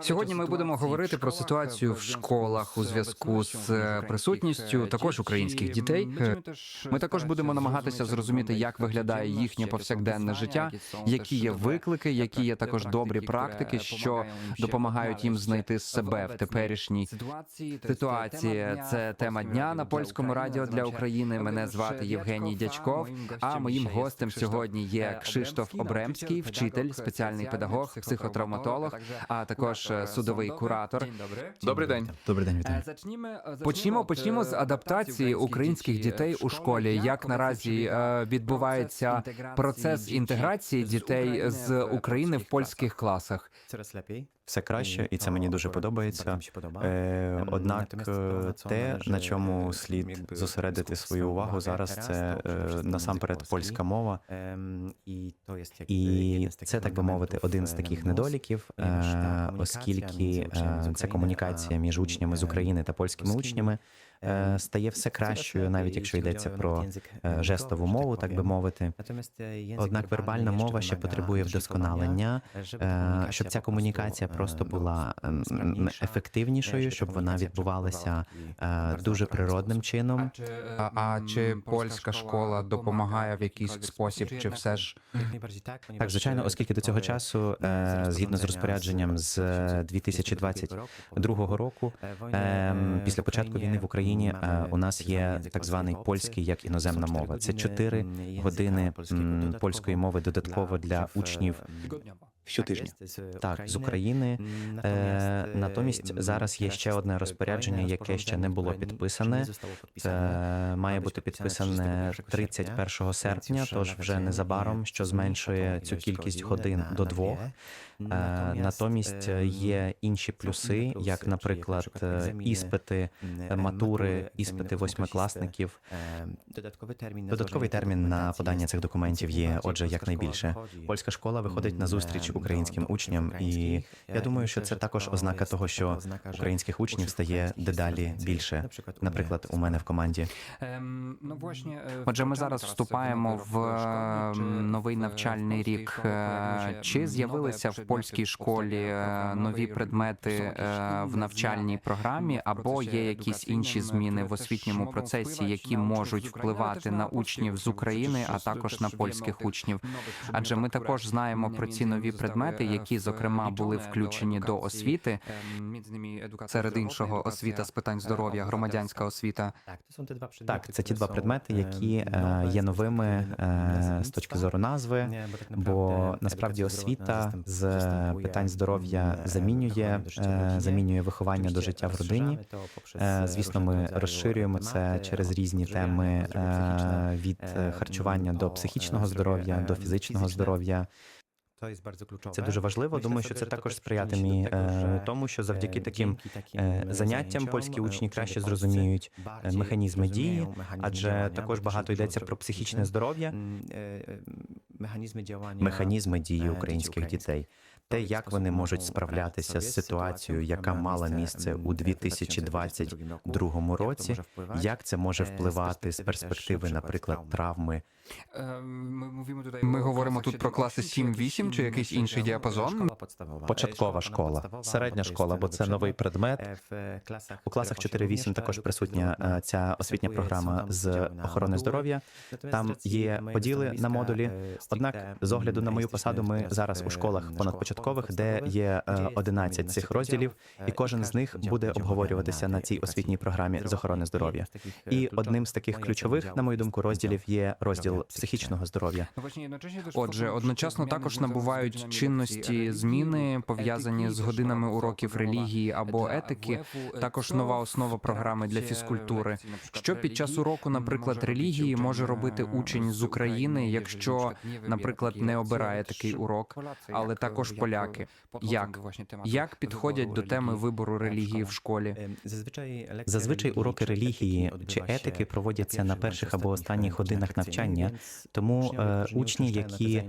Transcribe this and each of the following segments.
Сьогодні ми будемо говорити про ситуацію в школах у зв'язку з е, присутністю також українських дітей. Е, Ми також будемо намагатися зрозуміти, як виглядає їхнє повсякденне життя, які є виклики, які є також добрі практики, що допомагають їм знайти себе в теперішній ситуації. Це тема дня на польському радіо для України. Мене звати Євгеній Дячков. А моїм гостем сьогодні є Кшиштоф Обремський, вчитель, спеціальний педагог, психотравматолог, а також е, судовий куратор. Добрий день. Добрий день, вітаю. Почнімо, почнімо з адаптації українських дітей у школі. Як наразі е, відбувається процес інтеграції дітей з України в польських класах? Все краще, і це мені дуже подобається. Е, однак е, те, на чому слід зосередити свою увагу зараз, це е, насамперед польська мова. І це, так би мовити, один з таких недоліків, е, оскільки це комунікація між учнями з України та польськими учнями е, стає все кращою, навіть якщо йдеться про е, жестову мову, так би мовити. Однак вербальна мова ще потребує вдосконалення, е, щоб ця комунікація просто була ефективнішою, щоб вона відбувалася е, дуже природним чином. А, а чи польська школа допомагає в якийсь спосіб, чи все ж Так, звичайно, оскільки до цього часу, е, згідно з розпорядженням з 2022 року, е, після початку війни в Україні, е, у нас є так званий польський як іноземна мова. Це 4 години польської мови додатково для учнів щотижня. Так, з України. Е, натомість зараз є ще одне розпорядження, яке ще не було підписане. Це має бути підписане 31 серпня, тож вже незабаром, що зменшує цю кількість годин до двох. Е, Натомість е, є інші плюси, як, наприклад, е, іспити, е, матури, іспити восьмикласників. Додатковий термін на подання цих документів є, отже, якнайбільше. Польська школа виходить на зустріч українським учням, і я думаю, що це також ознака того, що українських учнів стає дедалі більше. Наприклад, у мене в команді. Отже, ми зараз вступаємо в е, новий навчальний рік. Е, Чи з'явилися в польській школі е, нові предмети е, в навчальній програмі, або є якісь інші зміни в освітньому процесі, які можуть впливати на учнів з України, а також на польських учнів? Адже ми також знаємо про ці нові предмети, які зокрема були включені до освіти. Серед іншого, освіта з питань здоров'я, громадянська освіта. Так, це ті два предмети, які е, є новими е, з точки зору назви. Бо насправді освіта з питань здоров'я замінює е, замінює виховання до життя в родині. Е, Звісно, ми розширюємо це через різні теми е, від е, харчування до психічного здоров'я, до фізичного здоров'я. Це дуже важливо. Думаю, що це також сприятиме е, тому, що завдяки таким е, заняттям польські учні краще зрозуміють е, механізми дії, адже також багато йдеться про психічне здоров'я, механізми дії українських дітей. Те, як вони можуть справлятися з ситуацією, яка мала місце у 2022 році, як це може впливати з перспективи, наприклад, травми. Ми говоримо тут про класи 7-8 чи якийсь інший діапазон. Початкова школа, середня школа, бо це новий предмет. У класах 4-8 також присутня е, ця освітня програма з охорони здоров'я. Там є поділи на модулі. Однак, з огляду на мою посаду, ми зараз у школах понадпочаткових, де є е, 11 цих розділів, і кожен з них буде обговорюватися на цій освітній програмі з охорони здоров'я. І одним з таких ключових, на мою думку, розділів є розділ психічного здоров'я. Отже, одночасно також набувають чинності зміни пов'язані з годинами уроків релігії або етики. Також нова основа програми для фізкультури. Що під час уроку, наприклад, релігії може робити учень з України, якщо, наприклад, не обирає такий урок, але також поляки. Як як підходять до теми вибору релігії в школі? Зазвичай уроки релігії чи етики проводяться на перших або останніх годинах навчання, тому е, учні, які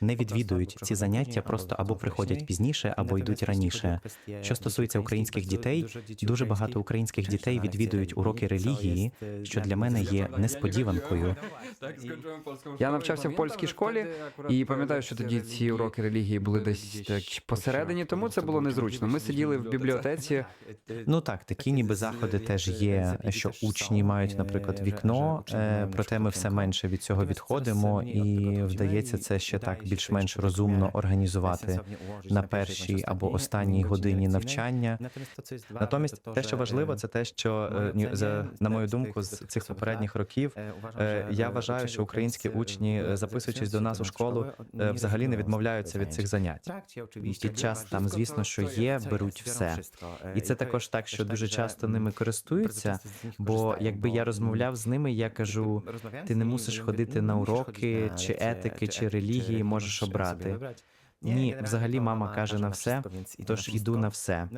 не відвідують ці заняття, просто або приходять пізніше, або йдуть раніше. Що стосується українських дітей, дуже багато українських дітей відвідують уроки релігії, що для мене є несподіванкою. Я навчався в польській школі і пам'ятаю, що тоді ці уроки релігії були десь так посередині, тому це було незручно. Ми сиділи в бібліотеці. Ну так, такі ніби заходи теж є, що учні мають, наприклад, вікно, е, проте ми все менше від цього відходимо, і вдається це ще так більш-менш розумно організувати на першій або останній годині навчання. Натомість, те, що важливо, це те, що е, на мою думку, з цих попередніх років е, я вважаю, що українські учні, е, записуючись до нас у школу, взагалі не відмовляються від цих занять. Під час там, звісно, що є, беруть все. І це також так, що дуже часто ними користуються. Бо якби я розмовляв з ними, я кажу: ти не мусиш ходити на уроки, чи етики, чи релігії, можеш обрати. Ні, взагалі мама каже на все, тож іду на все.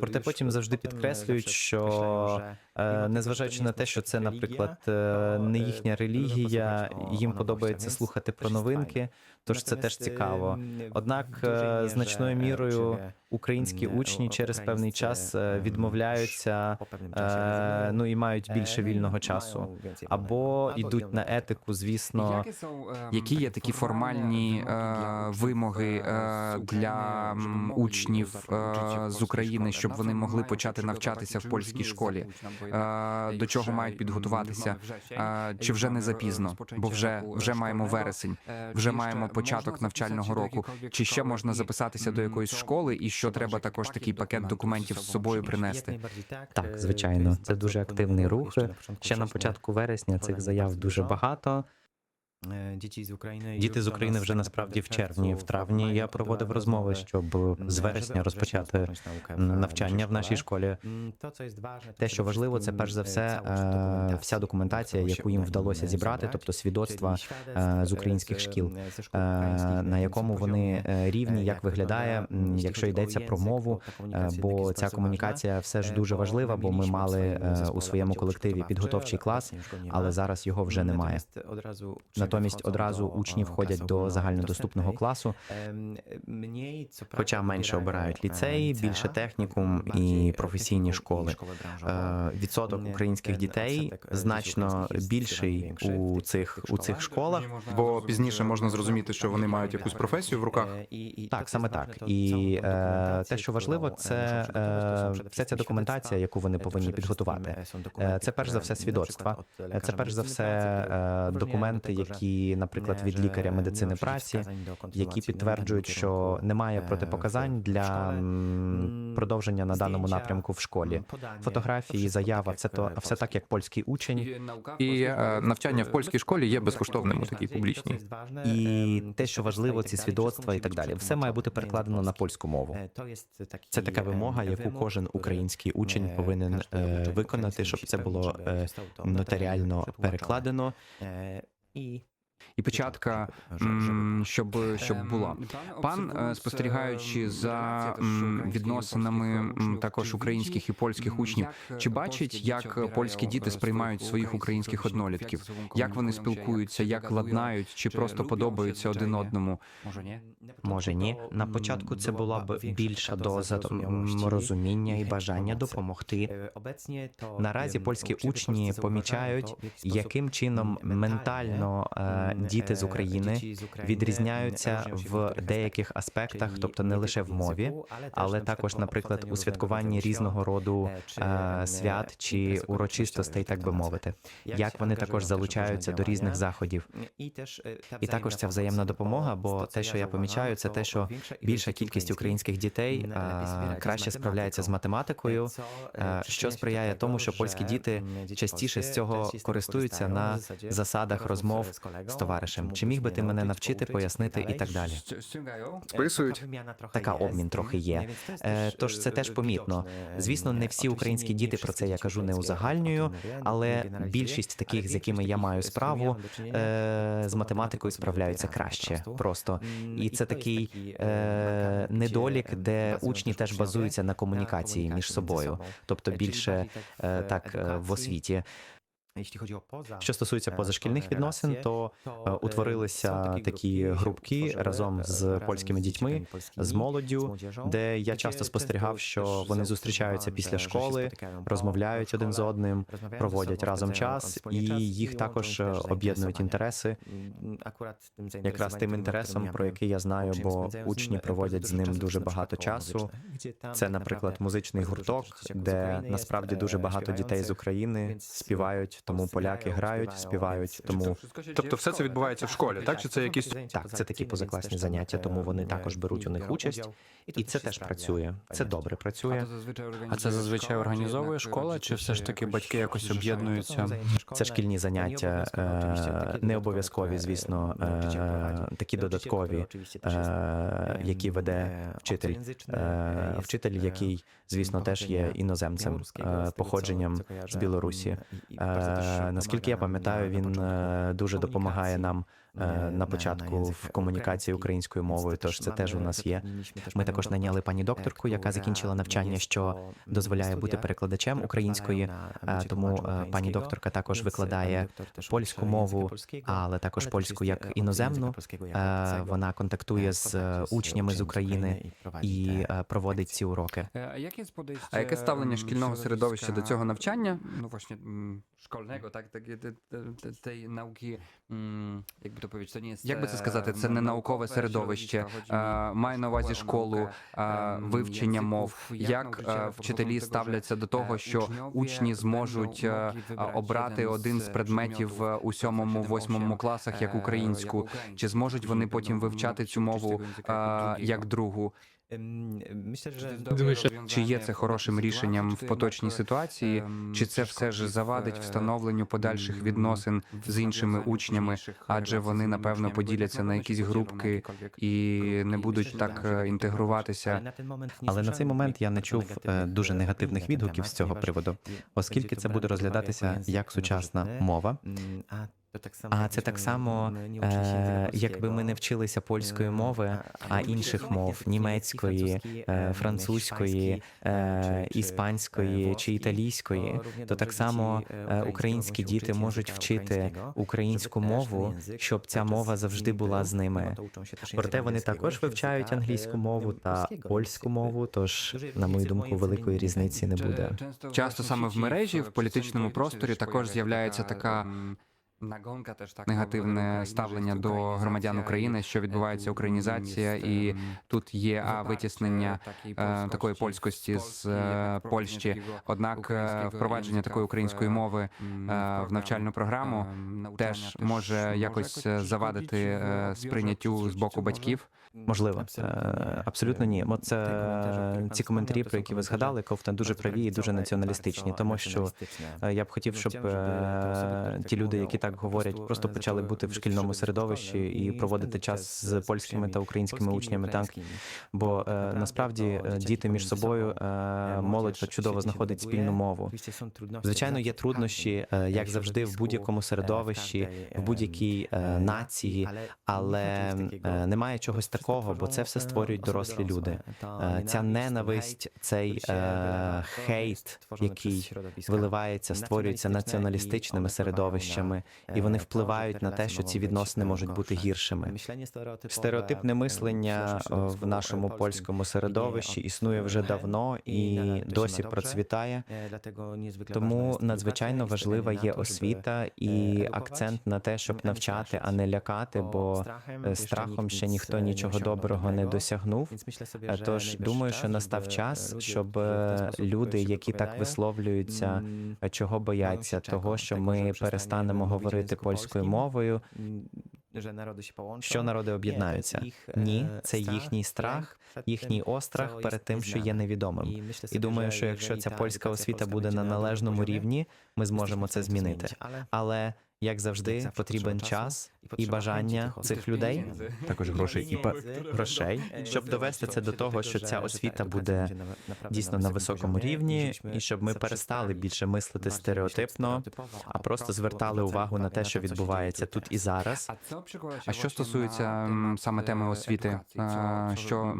Проте потім завжди підкреслюють, що Е, Незважаючи на те, що це, наприклад, е, не їхня релігія, їм подобається слухати про новинки, тож це теж цікаво. Однак е, значною мірою українські учні через певний час е, відмовляються, е, ну і мають більше вільного часу. Або йдуть на етику, звісно, Які є такі формальні е, вимоги е, для учнів е, з України, щоб вони могли почати навчатися в польській школі? Е, До чого мають підготуватися? Е, Чи вже не запізно? Бо вже вже маємо вересень, вже маємо початок навчального року. Чи ще можна записатися до якоїсь школи, і що треба також такий пакет документів з собою принести? Так, звичайно, це дуже активний рух. Ще на початку вересня цих заяв дуже багато. Діти з України Діти з України вже насправді в червні, в травні я проводив розмови, щоб з вересня розпочати навчання в нашій школі. Те, що важливо, це перш за все е, вся документація, яку їм вдалося зібрати, тобто свідоцтва е, з українських шкіл, е, на якому вони е, рівні, як виглядає, якщо йдеться про мову. е, Бо ця комунікація все ж дуже важлива, бо ми мали е, у своєму колективі підготовчий клас, але зараз його вже немає. Натомість одразу учні входять до загальнодоступного класу, хоча менше обирають ліцеї, більше технікум і професійні школи. Е, Відсоток українських дітей значно більший у цих у цих школах. Бо пізніше можна зрозуміти, що вони мають якусь професію в руках. Так, саме так. І е, те, що важливо, це е, вся ця документація, яку вони повинні підготувати. Це перш за все свідоцтва. Це перш за все документи, які, наприклад, від лікаря медицини праці, які підтверджують, що немає протипоказань для продовження на даному напрямку в школі. Фотографії, заява, це то все так, як польський учень. І е, навчання в польській школі є безкоштовним у такій публічній. І те, що важливо, ці свідоцтва і так далі, все має бути перекладено на польську мову. Це така вимога, яку кожен український учень повинен е, виконати, щоб це було е, нотаріально перекладено. І І початка, щоб щоб була. Пан, е, спостерігаючи за відносинами також українських і польських учнів, чи бачить, як польські діти сприймають своїх українських однолітків? Як вони спілкуються, як ладнають, чи просто подобаються один одному? Може, ні. На початку це була б більша доза розуміння і бажання допомогти. Наразі польські учні помічають, яким чином ментально е, діти з України відрізняються в деяких аспектах, тобто не лише в мові, але також, наприклад, у святкуванні різного роду е, свят чи урочистостей, так би мовити. Як вони також залучаються до різних заходів. І також ця взаємна допомога, бо те, що я помічаю, це те, що більша кількість українських дітей е, краще справляється з математикою, е, що сприяє тому, що польські діти частіше з цього користуються на засадах розмов з товаришем. Чи міг би ти мене навчити, пояснити і так далі? Списують. Така обмін трохи є. Е, Тож це теж помітно. Звісно, не всі українські діти про це я кажу не узагальнюю, але більшість таких, з якими я маю справу, е, з математикою справляються краще. Просто і це такий е, недолік, де учні теж базуються на комунікації між собою, тобто більше е, так е, в освіті. Що стосується позашкільних відносин, то е, утворилися такі групки разом з польськими дітьми, з молоддю, де я часто спостерігав, що вони зустрічаються після школи, розмовляють один з одним, проводять разом час, і їх також е, об'єднують інтереси, якраз тим інтересом, про який я знаю, бо учні проводять з ним дуже багато часу. Це, наприклад, музичний гурток, де насправді дуже багато дітей з України співають, тому поляки грають, співають, тому Тобто, все це відбувається в школі, так? Чи це якісь так, це такі позакласні заняття, тому вони також беруть у них участь, і це теж працює. Це добре працює. А це зазвичай організовує школа, чи все ж таки батьки якось об'єднуються? Це шкільні заняття е, не обов'язкові, звісно, е, такі додаткові, е, які веде вчитель. Е, Вчитель, який, звісно, теж є іноземцем е, походженням з Білорусі. Е, Наскільки я пам'ятаю, він е, дуже допомагає нам на початку в комунікації українською мовою. Тож це теж у нас є. Ми також наняли пані докторку, яка закінчила навчання, що дозволяє бути перекладачем української. е, Тому е, пані докторка також викладає польську мову, але також польську як іноземну. Е, Вона контактує з е, учнями з України і е, проводить ці уроки. А яке ставлення шкільного середовища до цього навчання? Ну, właśnie м, школьного, так, так, nauki, м, якби to. Як би це сказати, це не наукове середовище, маю має на увазі школу, вивчення мов. Як вчителі ставляться до того, що учні зможуть обрати один з предметів у сьомому, восьмому класах як українську? Чи зможуть вони потім вивчати цю мову як другу? Чи є це хорошим рішенням в поточній ситуації, чи це все ж завадить встановленню подальших відносин з іншими учнями, адже вони напевно поділяться на якісь групки і не будуть так е, інтегруватися? Але на цей момент я не чув е, дуже негативних відгуків з цього приводу, оскільки це буде розглядатися як сучасна мова. А це так само, е, якби ми не вчилися польської мови, а інших мов німецької, е, французької, е, іспанської чи італійської, то так само е, українські діти можуть вчити українську мову, щоб ця мова завжди була з ними. Проте вони також вивчають англійську мову та польську мову. Тож, на мою думку, великої різниці не буде. Часто саме в мережі, в політичному просторі також з'являється така негативне ставлення до громадян України, що відбувається українізація, і тут є а витіснення е, такої польськості з е, Польщі. Однак е, впровадження такої української мови е, в навчальну програму теж може якось е, завадити е, сприйняттю з боку батьків. Можливо, Е, абсолютно ні. Бо це ці коментарі, про які ви згадали, ковта дуже праві і дуже націоналістичні, тому що е, я б хотів, щоб е, ті люди, які так говорять, просто почали бути в шкільному середовищі і проводити час з польськими та українськими учнями. Так бо е, насправді е, діти між собою е, молодь чудово знаходить спільну мову. Звичайно, є труднощі, е, як завжди, в будь-якому середовищі, в будь-якій е, нації, але е, немає чогось такого, бо це все створюють дорослі люди. Е, Ця ненависть, цей е, хейт, який виливається, створюється націоналістичними середовищами, і вони впливають на те, що ці відносини можуть бути гіршими. Стереотипне мислення е, в нашому польському середовищі існує вже давно і досі процвітає. Тому надзвичайно важлива є освіта і акцент на те, щоб навчати, а не лякати, бо страхом ще ніхто нічого доброго не досягнув. Е, Тож думаю, що настав час, щоб е, люди, які так висловлюються, е, чого бояться, того, що ми перестанемо говорити польською мовою. Що народи об'єднаються? Ні, це їхній страх, їхній острах перед тим, що є невідомим. І думаю, що якщо ця польська освіта буде на належному рівні, ми зможемо це змінити. Але як завжди, потрібен час і бажання цих людей, Також грошей і па- грошей, щоб довести це до того, що ця освіта буде дійсно на високому рівні, і щоб ми перестали більше мислити стереотипно, а просто звертали увагу на те, що відбувається тут і зараз. А що стосується саме теми освіти, е, що,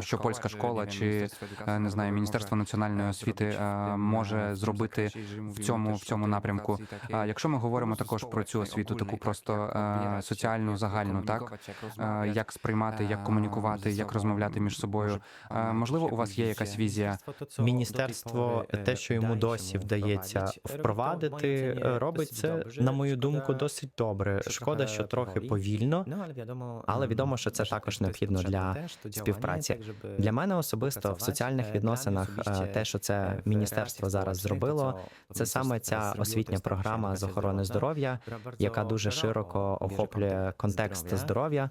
що польська школа чи е, не знаю, Міністерство національної освіти е, може зробити в цьому в цьому напрямку? Якщо ми говоримо також про цю освіту, таку просто е, соціальну загальну, так Е, як сприймати, як комунікувати, як розмовляти між собою. Е, Можливо, у вас є якась візія? Міністерство, те, що йому досі вдається впровадити, робить це, на мою думку, досить добре. Шкода, що трохи повільно, але відомо, що це також необхідно для співпраці. Для мене особисто в соціальних відносинах е, те, що це міністерство зараз зробило, це саме ця освітня програма з охорони здоров'я, яка дуже широко охоплює контекст здоров'я.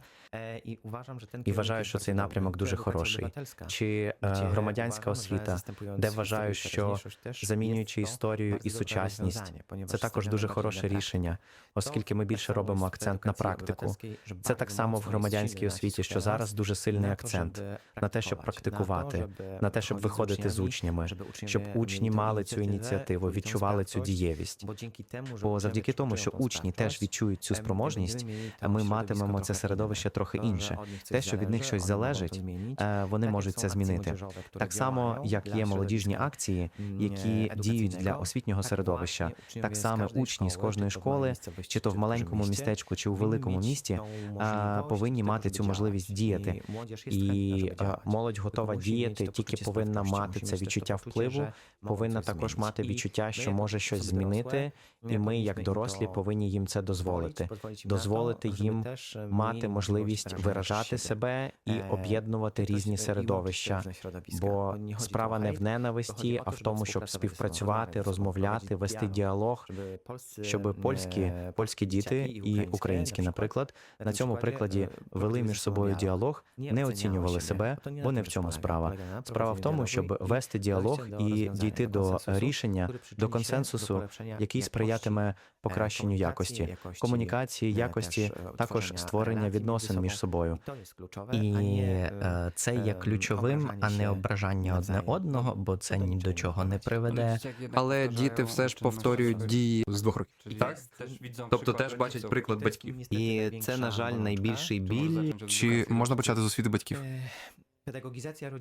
І вважаю, що цей напрямок дуже хороший. Чи громадянська освіта, де вважаю, що замінюючи історію і сучасність, це також дуже хороше рішення, оскільки ми більше робимо акцент на практику. Це так само в громадянській освіті, що зараз дуже сильний акцент на те, щоб практикувати, на те, щоб виходити з учнями, щоб учні мали цю ініціативу, відчували цю дієвість. Бо завдяки тому, що учні теж відчують цю спроможність, ми матимемо це середовище трохи інше. Те, що від них щось залежить, е, вони можуть це змінити. Так само, як є молодіжні акції, які діють для освітнього середовища, так само учні з кожної школи, чи то в маленькому містечку, чи у великому місті, е, повинні мати цю можливість діяти. І е, молодь готова діяти, тільки повинна мати це відчуття впливу, повинна також мати відчуття, що може щось змінити, і ми, як дорослі, повинні їм це дозволити. Дозволити їм мати можливість виражати себе і об'єднувати різні середовища. Бо справа не в ненависті, а в тому, щоб співпрацювати, розмовляти, вести діалог, щоб польські польські діти і українські, наприклад, на цьому прикладі вели між собою діалог, не оцінювали себе, бо не в цьому справа. Справа в тому, щоб вести діалог і дійти до рішення, до консенсусу, який сприятиме покращенню якості, комунікації, якості, також створення відносин між собою. І е, це є ключовим, а не ображання одне одного, бо це ні до чого не приведе. Але діти все ж повторюють дії з двох років. Так? Тобто теж бачать приклад батьків. І це, на жаль, найбільший біль. Чи можна почати з освіти батьків?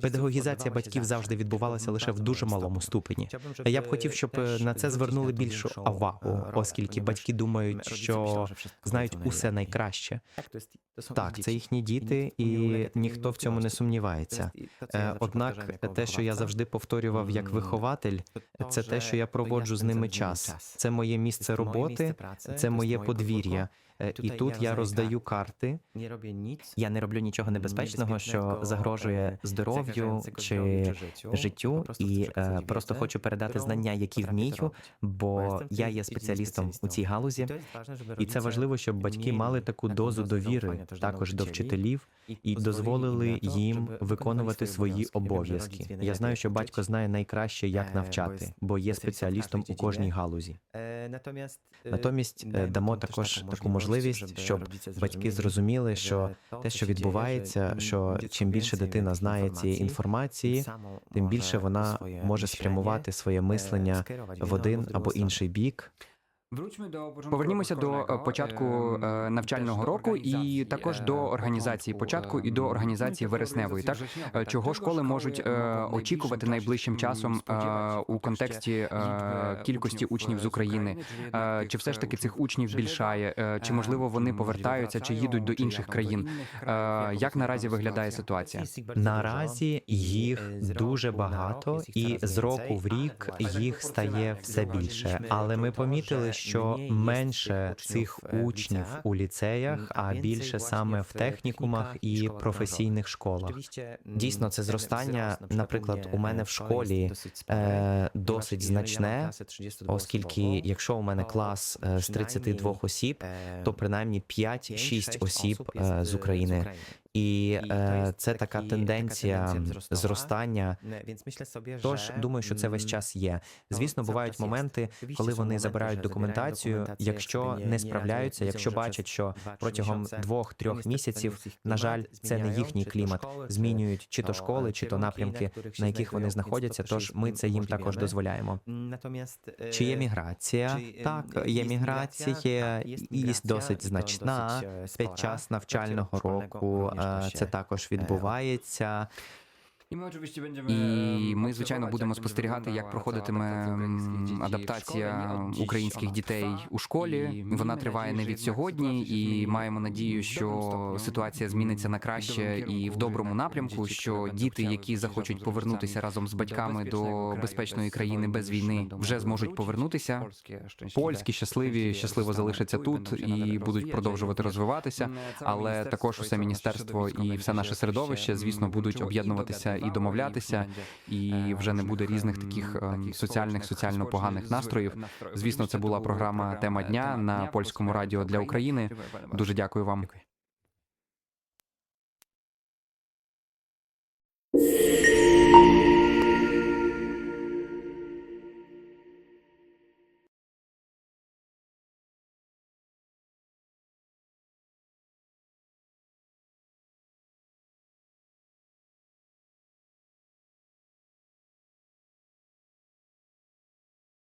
Педагогізація батьків завжди відбувалася лише в дуже малому ступені. Я б хотів, щоб е, на це звернули більшу увагу, оскільки батьки думають, що знають усе найкраще. Так, це їхні діти, і ніхто в цьому не сумнівається. Е, Однак, те, що я завжди повторював як вихователь, це те, що я проводжу з ними час. Це моє місце роботи, це моє подвір'я. Е, І тут я роздаю карти. Я не роблю нічого небезпечного, що загрожує здоров'ю чи життю, і е, просто хочу передати знання, які вмію, бо я є спеціалістом у цій галузі. І це важливо, щоб батьки мали таку дозу довіри також до вчителів і дозволили їм виконувати свої обов'язки. Я знаю, що батько знає найкраще, як навчати, бо є спеціалістом у кожній галузі. Натомість е, дамо також таку можливість, щоб батьки зрозуміли, що те, що відбувається, що чим більше дитина знає цієї інформації, тим більше вона може спрямувати своє мислення в один або інший бік. Повернімося до е, початку е, навчального року і також до організації початку і до організації вересневої. Так Е, чого школи можуть е, очікувати найближчим часом е, у контексті е, кількості учнів з України? Е, Чи все ж таки цих учнів більшає? Е, Чи можливо вони повертаються, чи їдуть до інших країн? Е, Як наразі виглядає ситуація? Наразі їх дуже багато, і з року в рік їх стає все більше. Але ми помітили, що менше цих учнів у ліцеях, а більше саме в технікумах і професійних школах. Дійсно, це зростання, наприклад, у мене в школі е, досить значне, оскільки якщо у мене клас е, з 32 осіб, то принаймні 5-6 осіб е, з України. І е, це така тенденція зростання. Тож думаю, що це весь час є. Звісно, бувають моменти, коли вони забирають документацію, якщо не справляються, якщо бачать, що протягом двох-трьох місяців, на жаль, це не їхній клімат, змінюють чи то школи, чи то напрямки, на яких вони знаходяться. Тож ми це їм також дозволяємо. Чи є міграція? Так, є міграція і досить значна. Під час навчального року е, це також відбувається. І ми, звичайно, будемо спостерігати, як проходитиме адаптація українських дітей у школі. Вона триває не від сьогодні, і маємо надію, що ситуація зміниться на краще і в доброму напрямку. Що діти, які захочуть повернутися разом з батьками до безпечної країни без війни, вже зможуть повернутися. Польські щасливі, щасливо залишаться тут і будуть продовжувати розвиватися. Але також усе міністерство і все наше середовище, звісно, будуть об'єднуватися і домовлятися, і вже не буде різних таких ем, соціальних, соціально поганих настроїв. Звісно, це була програма Тема дня на польському радіо для України. Дуже дякую вам.